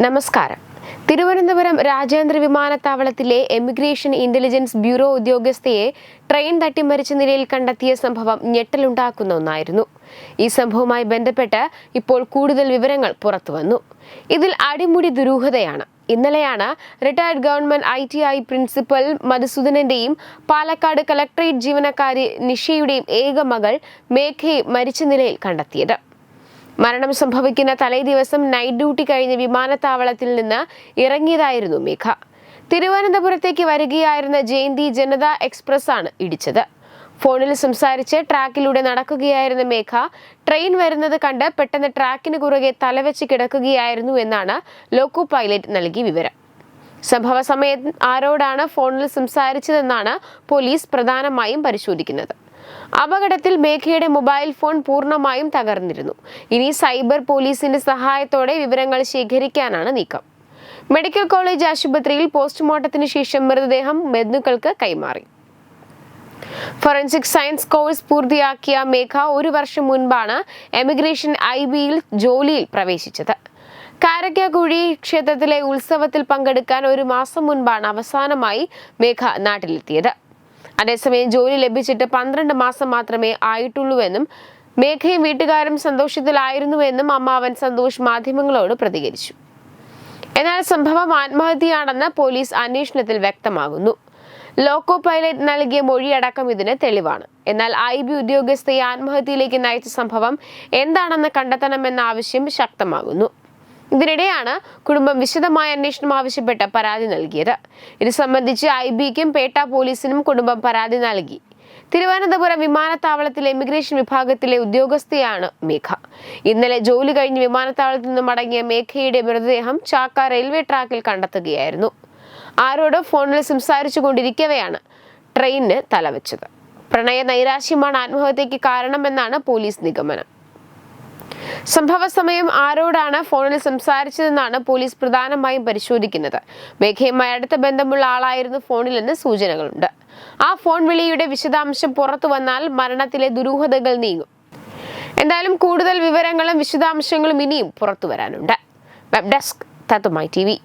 നമസ്കാരം. തിരുവനന്തപുരം രാജേന്ദ്ര വിമാനത്താവളത്തിലെ emigration intelligence bureau ഉദ്യോഗസ്ഥയെ ട്രെയിൻ തട്ടിമറിച്ച നിലയിൽ കണ്ടെത്തിയ സംഭവം ഞെട്ടലുണ്ടാക്കുന്ന ഒന്നായിരുന്നു. ഈ സംഭവവുമായി ബന്ധപ്പെട്ട് ഇപ്പോൾ കൂടുതൽ വിവരങ്ങൾ പുറത്തുവന്നു. ഇതിൽ അടിമുടി ദുരൂഹതയാണ്. ഇന്നലെയാണ് retired government I T I principal മധുസൂദനന്റെയും Palakkad collectorate ജീവനക്കാരി നിഷയുടെയും ഏക മകൾ മേഘയെ മരിച്ച നിലയിൽ കണ്ടെത്തിയത്. മരണം സംഭവിക്കുന്ന തലേ ദിവസം നൈറ്റ് ഡ്യൂട്ടി കഴിഞ്ഞ് വിമാനത്താവളത്തിൽ നിന്ന് ഇറങ്ങിയതായിരുന്നു മേഘ. തിരുവനന്തപുരത്തേക്ക് വരികയായിരുന്ന ജയന്തി ജനത എക്സ്പ്രസ് ആണ് ഇടിച്ചത്. ഫോണിൽ സംസാരിച്ച് ട്രാക്കിലൂടെ നടക്കുകയായിരുന്ന മേഘ ട്രെയിൻ വരുന്നത് കണ്ട് പെട്ടെന്ന് ട്രാക്കിന് കുറുകെ തലവെച്ച് കിടക്കുകയായിരുന്നു എന്നാണ് ലോക്കോ പൈലറ്റ് നൽകിയ വിവരം. സംഭവ സമയത്ത് ആരോടാണ് ഫോണിൽ സംസാരിച്ചതെന്നാണ് പോലീസ് പ്രധാനമായും പരിശോധിക്കുന്നത്. അപകടത്തിൽ മേഘയുടെ മൊബൈൽ ഫോൺ പൂർണമായും തകർന്നിരുന്നു. ഇനി സൈബർ പോലീസിന്റെ സഹായത്തോടെ വിവരങ്ങൾ ശേഖരിക്കാനാണ് നീക്കം. മെഡിക്കൽ കോളേജ് ആശുപത്രിയിൽ പോസ്റ്റ്മോർട്ടത്തിന് ശേഷം മൃതദേഹം ബന്ധുക്കൾക്ക് കൈമാറി. ഫോറൻസിക് സയൻസ് കോഴ്സ് പൂർത്തിയാക്കിയ മേഘ ഒരു വർഷം മുൻപാണ് എമിഗ്രേഷൻ ഐ ബിയിൽ ജോലിയിൽ പ്രവേശിച്ചത്. കാരക്കാക്കുഴി ക്ഷേത്രത്തിലെ ഉത്സവത്തിൽ പങ്കെടുക്കാൻ ഒരു മാസം മുൻപാണ് അവസാനമായി മേഘ നാട്ടിലെത്തിയത്. അതേസമയം ജോലി ലഭിച്ചിട്ട് പന്ത്രണ്ട് മാസം മാത്രമേ ആയിട്ടുള്ളൂവെന്നും മേഘയും വീട്ടുകാരും സന്തോഷത്തിലായിരുന്നുവെന്നും അമ്മാവൻ സന്തോഷ് മാധ്യമങ്ങളോട് പ്രതികരിച്ചു. എന്നാൽ സംഭവം ആത്മഹത്യയാണെന്ന് പോലീസ് അന്വേഷണത്തിൽ വ്യക്തമാകുന്നു. ലോക്കോ പൈലറ്റ് നൽകിയ മൊഴിയടക്കം ഇതിന് തെളിവാണ്. എന്നാൽ ഐ ബി ഉദ്യോഗസ്ഥയെ ആത്മഹത്യയിലേക്ക് നയിച്ച സംഭവം എന്താണെന്ന് കണ്ടെത്തണമെന്ന ആവശ്യം ശക്തമാകുന്നു. ഇതിനിടെയാണ് കുടുംബം വിശദമായ അന്വേഷണം ആവശ്യപ്പെട്ട് പരാതി നൽകിയത്. ഇത് സംബന്ധിച്ച് ഐ ബിക്കും പേട്ട പോലീസിനും കുടുംബം പരാതി നൽകി. തിരുവനന്തപുരം വിമാനത്താവളത്തിലെ ഇമിഗ്രേഷൻ വിഭാഗത്തിലെ ഉദ്യോഗസ്ഥയാണ് മേഘ. ഇന്നലെ ജോലി കഴിഞ്ഞ് വിമാനത്താവളത്തിൽ നിന്ന് മടങ്ങിയ മേഘയുടെ മൃതദേഹം ചാക്ക റെയിൽവേ ട്രാക്കിൽ കണ്ടെത്തുകയായിരുന്നു. ആരോട് ഫോണിൽ സംസാരിച്ചു കൊണ്ടിരിക്കവെയാണ് ട്രെയിനിന് തലവെച്ചത്. പ്രണയ നൈരാശ്യമാണ് ആത്മഹത്യക്ക് കാരണമെന്നാണ് പോലീസ് നിഗമനം. സംഭവ സമയം ആരോടാണ് ഫോണിൽ സംസാരിച്ചതെന്നാണ് പോലീസ് പ്രധാനമായും പരിശോധിക്കുന്നത്. മേഘയുമായി അടുത്ത ബന്ധമുള്ള ആളായിരുന്നു ഫോണിലെന്ന് സൂചനകളുണ്ട്. ആ ഫോൺ വിളിയുടെ വിശദാംശം പുറത്തു വന്നാൽ മരണത്തിലെ ദുരൂഹതകൾ നീങ്ങും. എന്തായാലും കൂടുതൽ വിവരങ്ങളും വിശദാംശങ്ങളും ഇനിയും പുറത്തു വരാനുണ്ട്. Web desk തത്തുമായി T